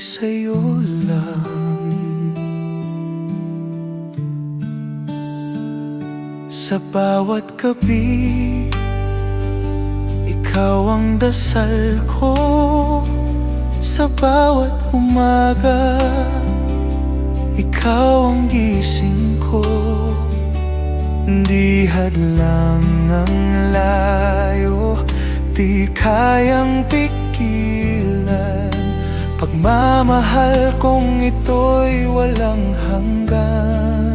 sa'yo lang. Sa bawat gabi Ikaw ang dasal ko. Sa bawat umaga Ikaw ang gising ko. Di hadlang ang layo Di kayang pigilan Pagmamahal kong ito'y walang hanggan.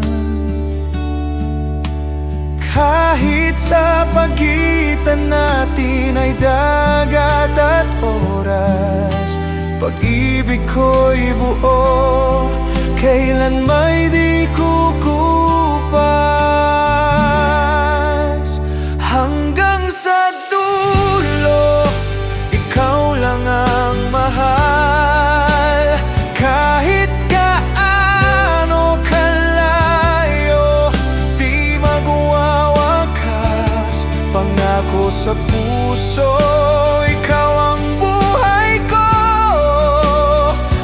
Kahit sa pagitan natin ay dagat at oras Pag-ibig ko'y buo Kailan may di kukupas sa puso Ikaw ang buhay ko.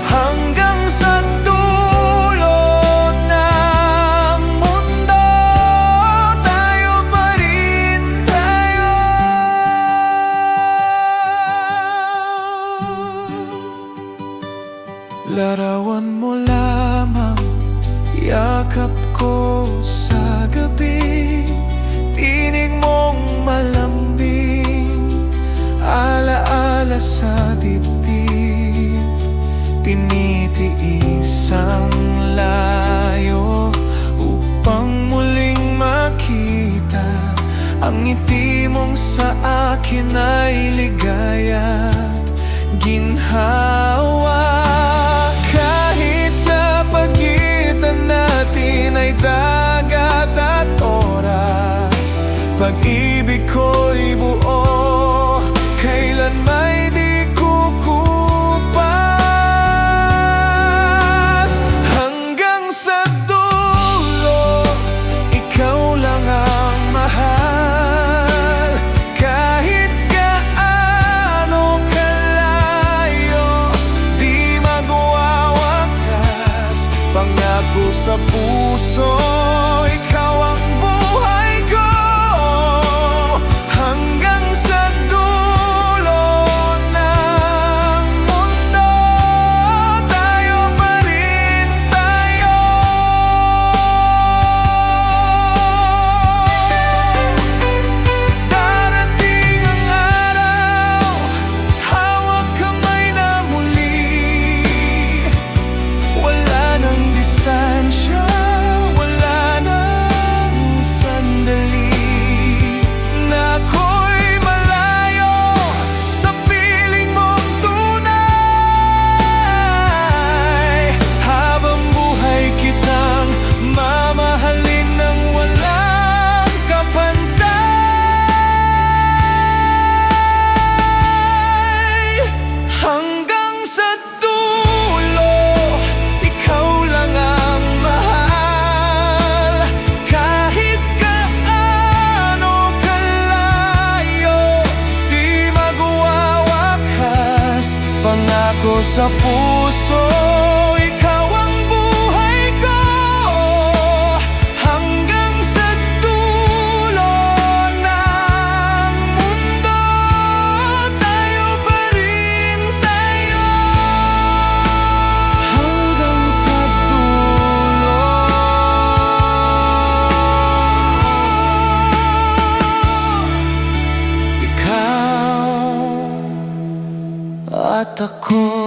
Hanggang sa dulo ng mundo Tayo pa rin tayo. Larawan mo lamang Yakap ko sa gabi. Tinig mong malambing akin ay ligaya ginhawa. Kahit sa pagitan natin ay dagat at oras Pag-ibig ko'y buo Kailan sa puso sa puso Ikaw ang buhay ko. Hanggang sa dulo ng mundo Tayo pa Hanggang sa Ikaw at ako